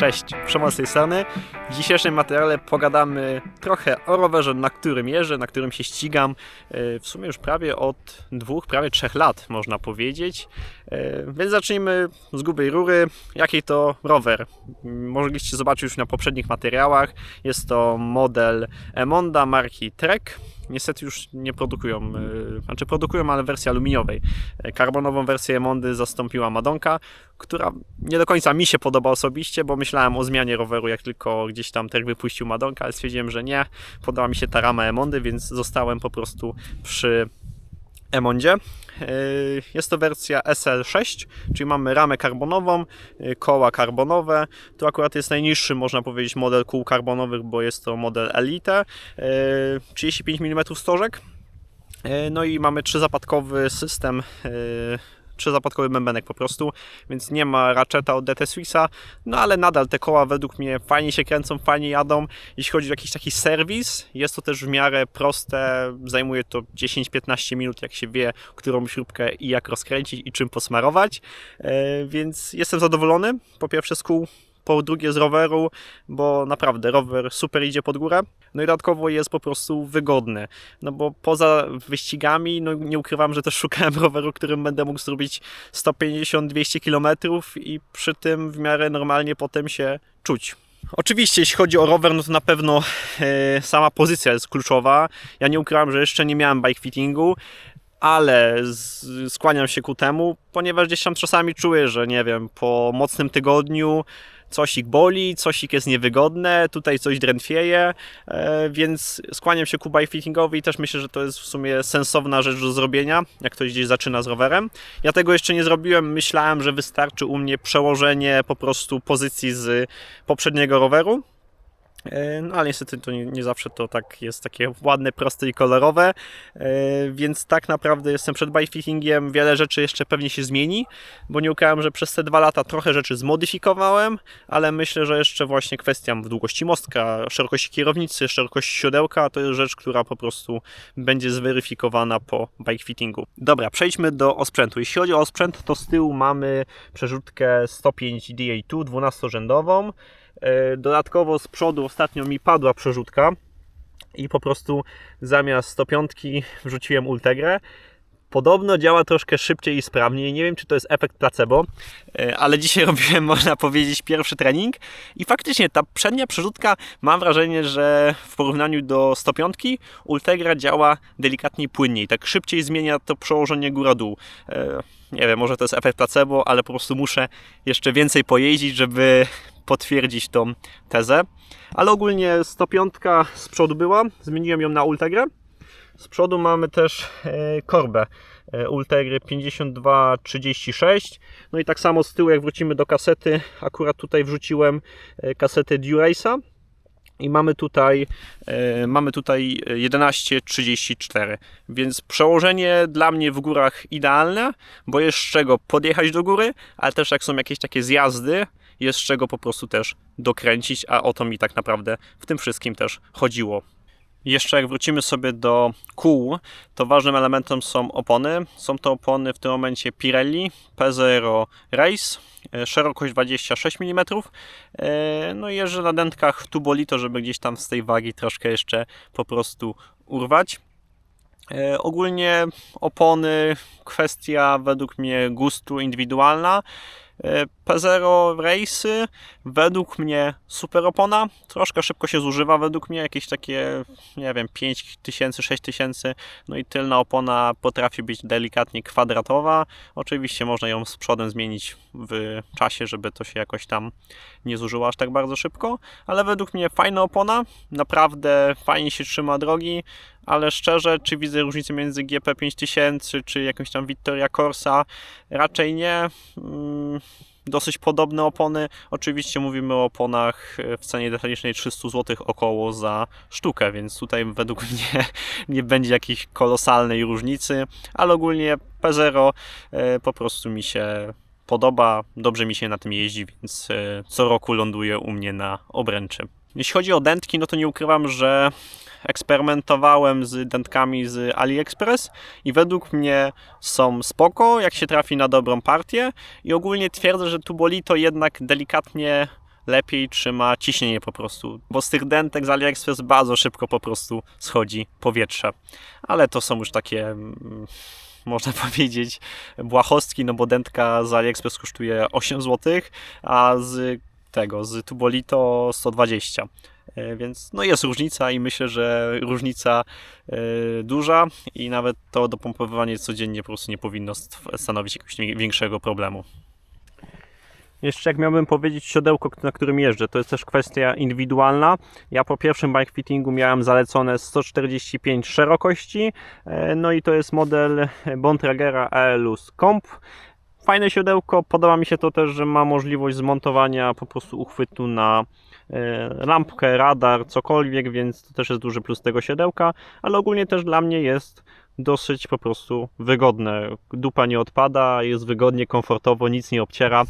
Cześć, Przemoc z tej strony. W dzisiejszym materiale pogadamy trochę o rowerze, na którym jeżdżę, na którym się ścigam. e, W sumie już prawie od dwóch, prawie trzech lat można powiedzieć. E, Więc zacznijmy z grubej rury. Jaki to rower? Mogliście zobaczyć już na poprzednich materiałach. Jest to model Emonda marki Trek. Niestety już nie produkują, e, znaczy produkują, ale w wersji aluminiowej. E, Karbonową wersję Emondy zastąpiła Madonka, która nie do końca mi się podoba osobiście, bo myślałem o zmianie roweru, jak tylko gdzieś tam Trek wypuścił Madonka, ale stwierdziłem, że nie. Podoba mi się ta rama Emondy, więc zostałem po prostu przy Emondzie. Yy, Jest to wersja SL6, czyli mamy ramę karbonową, yy, koła karbonowe. To akurat jest najniższy, można powiedzieć, model kół karbonowych, bo jest to model Elite. Yy, 35 mm stożek. No i mamy trzyzapadkowy system, trzyzapadkowy bębenek po prostu, więc nie ma ratcheta od DT Swissa, no ale nadal te koła według mnie fajnie się kręcą, fajnie jadą. Jeśli chodzi o jakiś taki serwis, jest to też w miarę proste, zajmuje to 10-15 minut, jak się wie, którą śrubkę i jak rozkręcić i czym posmarować, Yy, więc jestem zadowolony, po pierwsze z kół, po drugie z roweru, bo naprawdę rower super idzie pod górę. No i dodatkowo jest po prostu wygodny. No bo poza wyścigami, no nie ukrywam, że też szukałem roweru, którym będę mógł zrobić 150-200 km i przy tym w miarę normalnie potem się czuć. Oczywiście, jeśli chodzi o rower, no to na pewno e, sama pozycja jest kluczowa. Ja nie ukrywam, że jeszcze nie miałem bike fittingu, ale skłaniam się ku temu, ponieważ gdzieś tam czasami czuję, że nie wiem, po mocnym tygodniu coś ich boli, coś ich jest niewygodne, tutaj coś drętwieje, e, więc skłaniam się ku bike fittingowi i też myślę, że to jest w sumie sensowna rzecz do zrobienia, jak ktoś gdzieś zaczyna z rowerem. Ja tego jeszcze nie zrobiłem, myślałem, że wystarczy u mnie przełożenie po prostu pozycji z poprzedniego roweru, No ale niestety to nie, nie zawsze to tak jest takie ładne, proste i kolorowe, E, więc tak naprawdę jestem przed bikefittingiem, wiele rzeczy jeszcze pewnie się zmieni, bo nie ukrywam, że przez te dwa lata trochę rzeczy zmodyfikowałem, ale myślę, że jeszcze właśnie kwestia długości mostka, szerokości kierownicy, szerokości siodełka to jest rzecz, która po prostu będzie zweryfikowana po bikefittingu. Dobra, przejdźmy do osprzętu. Jeśli chodzi o osprzęt, to z tyłu mamy przerzutkę 105 DA2 12-rzędową, E, Dodatkowo z przodu ostatnio mi padła przerzutka i po prostu zamiast 105 wrzuciłem Ultegrę. Podobno działa troszkę szybciej i sprawniej. Nie wiem, czy to jest efekt placebo, e, ale dzisiaj robiłem, można powiedzieć, pierwszy trening i faktycznie ta przednia przerzutka, mam wrażenie, że w porównaniu do 105 Ultegra działa delikatnie płynniej, tak szybciej zmienia to przełożenie góra-dół. E, Nie wiem, może to jest efekt placebo, ale po prostu muszę jeszcze więcej pojeździć, żeby potwierdzić tą tezę. Ale ogólnie 105 z przodu była, zmieniłem ją na Ultegrę. Z przodu mamy też e, korbę e, Ultegry 5236. No i tak samo z tyłu, jak wrócimy do kasety, akurat tutaj wrzuciłem e, kasetę Durace'a. I mamy tutaj, mamy tutaj 11.34, więc przełożenie dla mnie w górach idealne, bo jest z czego podjechać do góry, ale też jak są jakieś takie zjazdy, jest czego po prostu też dokręcić, a o to mi tak naprawdę w tym wszystkim też chodziło. Jeszcze jak wrócimy sobie do kół, to ważnym elementem są opony. Są to opony w tym momencie Pirelli P0 Race, e, szerokość 26 mm. E, No i jeżdżę na dętkach Tubolito, żeby gdzieś tam z tej wagi troszkę jeszcze po prostu urwać. E, Ogólnie opony, kwestia według mnie gustu indywidualna. E, P0 Race'y według mnie super opona, troszkę szybko się zużywa według mnie, jakieś takie, nie wiem, 5000, 6000, no i tylna opona potrafi być delikatnie kwadratowa. Oczywiście można ją z przodem zmienić w czasie, żeby to się jakoś tam nie zużyło aż tak bardzo szybko, ale według mnie fajna opona, naprawdę fajnie się trzyma drogi, ale szczerze, czy widzę różnicę między GP5000 czy jakąś tam Vittoria Corsa? Raczej nie. Mm, Dosyć podobne opony. Oczywiście mówimy o oponach w cenie detalicznej 300 zł około za sztukę, więc tutaj według mnie nie będzie jakiejś kolosalnej różnicy, ale ogólnie P0 e, po prostu mi się podoba, dobrze mi się na tym jeździ, więc e, co roku ląduje u mnie na obręczy. Jeśli chodzi o dętki, no to nie ukrywam, że eksperymentowałem z dętkami z AliExpress i według mnie są spoko, jak się trafi na dobrą partię i ogólnie twierdzę, że Tubolito jednak delikatnie lepiej trzyma ciśnienie po prostu, bo z tych dentek z AliExpress bardzo szybko po prostu schodzi powietrze. Ale to są już takie, mm, można powiedzieć, błahostki, no bo dentka z AliExpress kosztuje 8 zł, a z tego, z Tubolito 120. E, Więc no jest różnica i myślę, że różnica e, duża i nawet to dopompowywanie codziennie po prostu nie powinno stanowić jakiegoś większego problemu. Jeszcze jak miałbym powiedzieć siodełko, na którym jeżdżę, to jest też kwestia indywidualna. Ja po pierwszym bike fittingu miałem zalecone 145 szerokości, e, no i to jest model Bontragera Aelus Comp. Fajne siodełko, podoba mi się to też, że ma możliwość zmontowania po prostu uchwytu na e, lampkę, radar, cokolwiek, więc to też jest duży plus tego siodełka, ale ogólnie też dla mnie jest dosyć po prostu wygodne. Dupa nie odpada, jest wygodnie, komfortowo, nic nie obciera.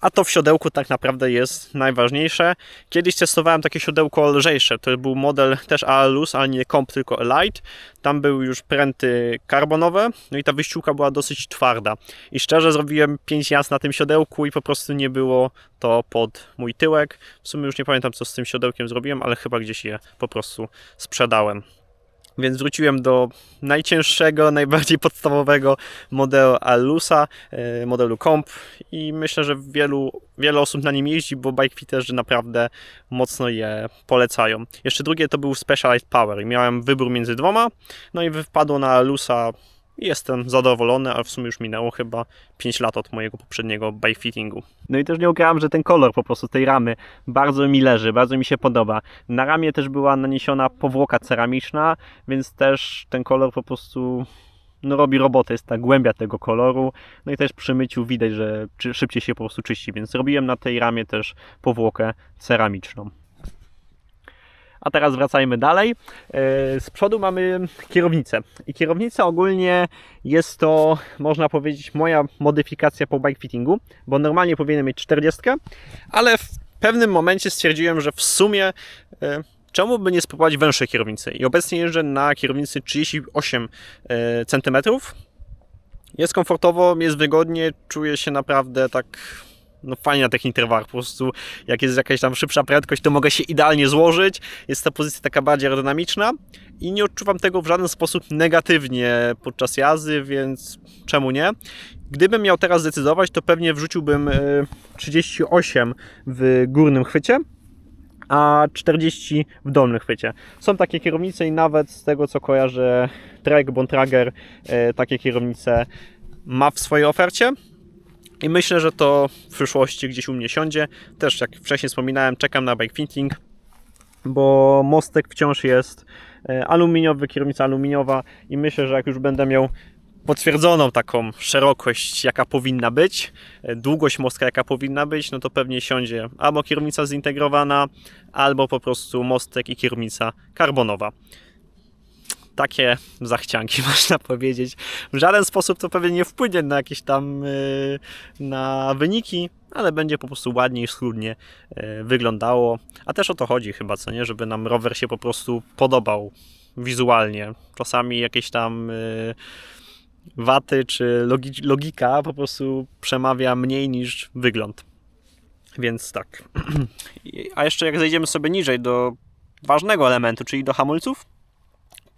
A to w siodełku tak naprawdę jest najważniejsze. Kiedyś testowałem takie siodełko lżejsze. To był model też Aelus, ale nie Comp, tylko Elite. Tam były już pręty karbonowe, no i ta wyściółka była dosyć twarda. I szczerze zrobiłem 5 jazd na tym siodełku i po prostu nie było to pod mój tyłek. W sumie już nie pamiętam co z tym siodełkiem zrobiłem, ale chyba gdzieś je po prostu sprzedałem. Więc wróciłem do najcięższego, najbardziej podstawowego modelu Alusa, e, modelu Comp i myślę, że wielu, wiele osób na nim jeździ, bo bikefiterzy naprawdę mocno je polecają. Jeszcze drugie to był Specialized Power miałem wybór między dwoma, no i wypadło na Alusa Jestem zadowolony, ale w sumie już minęło chyba 5 lat od mojego poprzedniego bike fittingu. No i też nie ukrywam, że ten kolor po prostu tej ramy bardzo mi leży, bardzo mi się podoba. Na ramię też była naniesiona powłoka ceramiczna, więc też ten kolor po prostu no, robi robotę, jest ta głębia tego koloru. No i też przy myciu widać, że szybciej się po prostu czyści, więc robiłem na tej ramie też powłokę ceramiczną. A teraz wracajmy dalej. E, Z przodu mamy kierownicę. I kierownica ogólnie jest to, można powiedzieć, moja modyfikacja po bike fittingu, bo normalnie powinienem mieć 40, ale w pewnym momencie stwierdziłem, że w sumie e, czemu by nie spróbować węższej kierownicy. I obecnie jeżdżę na kierownicy 38 e, cm. Jest komfortowo, jest wygodnie, czuję się naprawdę tak no fajnie na tych interwałach, po prostu jak jest jakaś tam szybsza prędkość, to mogę się idealnie złożyć, jest ta pozycja taka bardziej aerodynamiczna i nie odczuwam tego w żaden sposób negatywnie podczas jazdy, więc czemu nie? Gdybym miał teraz zdecydować, to pewnie wrzuciłbym e, 38 w górnym chwycie, a 40 w dolnym chwycie. Są takie kierownice i nawet z tego co kojarzę Trek, Bontrager e, takie kierownice ma w swojej ofercie. I myślę, że to w przyszłości gdzieś u mnie siądzie. Też jak wcześniej wspominałem, czekam na bike fitting, bo mostek wciąż jest e, aluminiowy, kierownica aluminiowa i myślę, że jak już będę miał potwierdzoną taką szerokość, jaka powinna być, e, długość mostka, jaka powinna być, no to pewnie siądzie albo kierownica zintegrowana, albo po prostu mostek i kierownica karbonowa takie zachcianki, można powiedzieć. W żaden sposób to pewnie nie wpłynie na jakieś tam yy, na wyniki, ale będzie po prostu ładniej, schludnie yy, wyglądało. A też o to chodzi chyba, co nie? Żeby nam rower się po prostu podobał wizualnie. Czasami jakieś tam yy, waty czy logi- logika po prostu przemawia mniej niż wygląd. Więc tak. A jeszcze jak zejdziemy sobie niżej do ważnego elementu, czyli do hamulców,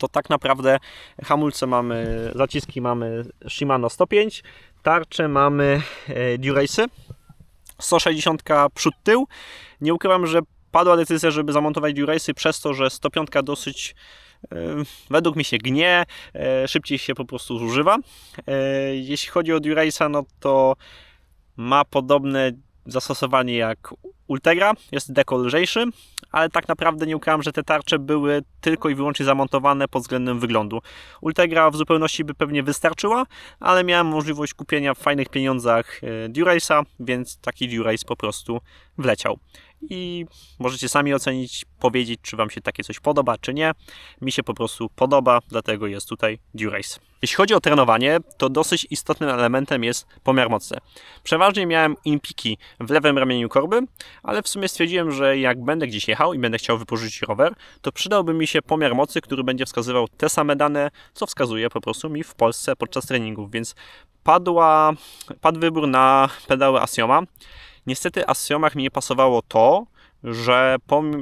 to tak naprawdę hamulce mamy, zaciski mamy Shimano 105, tarcze mamy e, Durace'y, 160 przód tył. Nie ukrywam, że padła decyzja, żeby zamontować Durace'y przez to, że 105 dosyć e, według mi się gnie, e, szybciej się po prostu zużywa. Jeśli chodzi o Durace'a, no to ma podobne zastosowanie jak Ultegra, jest deko lżejszy, ale tak naprawdę nie ukrywam, że te tarcze były tylko i wyłącznie zamontowane pod względem wyglądu. Ultegra w zupełności by pewnie wystarczyła, ale miałem możliwość kupienia w fajnych pieniądzach e, Durace'a, więc taki Durace po prostu wleciał. I możecie sami ocenić, powiedzieć, czy Wam się takie coś podoba, czy nie. Mi się po prostu podoba, dlatego jest tutaj Durace. Jeśli chodzi o trenowanie, to dosyć istotnym elementem jest pomiar mocy. Przeważnie miałem impiki w lewym ramieniu korby, ale w sumie stwierdziłem, że jak będę gdzieś jechał i będę chciał wypożyczyć rower, to przydałby mi się pomiar mocy, który będzie wskazywał te same dane, co wskazuje po prostu mi w Polsce podczas treningów, więc padła, padł wybór na pedały Asioma. Niestety Assiomach mi nie pasowało to, że,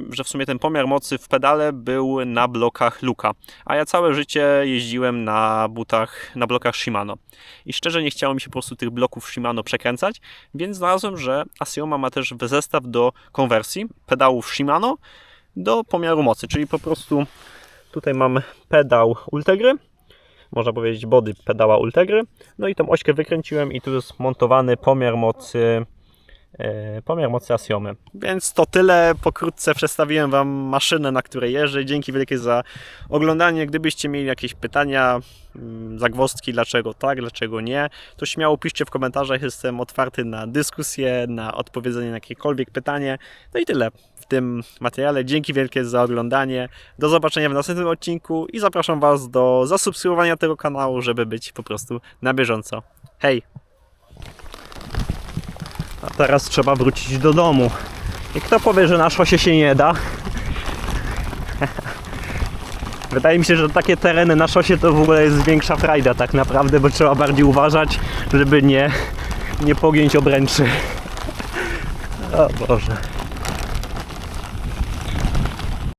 że w sumie ten pomiar mocy w pedale był na blokach Luka, a ja całe życie jeździłem na butach, na blokach Shimano. I szczerze nie chciało mi się po prostu tych bloków Shimano przekręcać, więc znalazłem, że Assioma ma też zestaw do konwersji pedałów Shimano do pomiaru mocy, czyli po prostu tutaj mam pedał Ultegry, można powiedzieć body pedała Ultegry, no i tą ośkę wykręciłem i tu jest montowany pomiar mocy pomiar mocy Asiomy. Więc to tyle. Pokrótce przedstawiłem Wam maszynę, na której jeżdżę. Dzięki wielkie za oglądanie. Gdybyście mieli jakieś pytania, mm, zagwozdki, dlaczego tak, dlaczego nie, to śmiało piszcie w komentarzach. Jestem otwarty na dyskusję, na odpowiedzenie na jakiekolwiek pytanie. No i tyle w tym materiale. Dzięki wielkie za oglądanie. Do zobaczenia w następnym odcinku i zapraszam Was do zasubskrybowania tego kanału, żeby być po prostu na bieżąco. Hej! A teraz trzeba wrócić do domu. I kto powie, że na szosie się nie da? Wydaje mi się, że takie tereny na szosie to w ogóle jest większa frajda tak naprawdę, bo trzeba bardziej uważać, żeby nie, nie pogiąć obręczy. O Boże.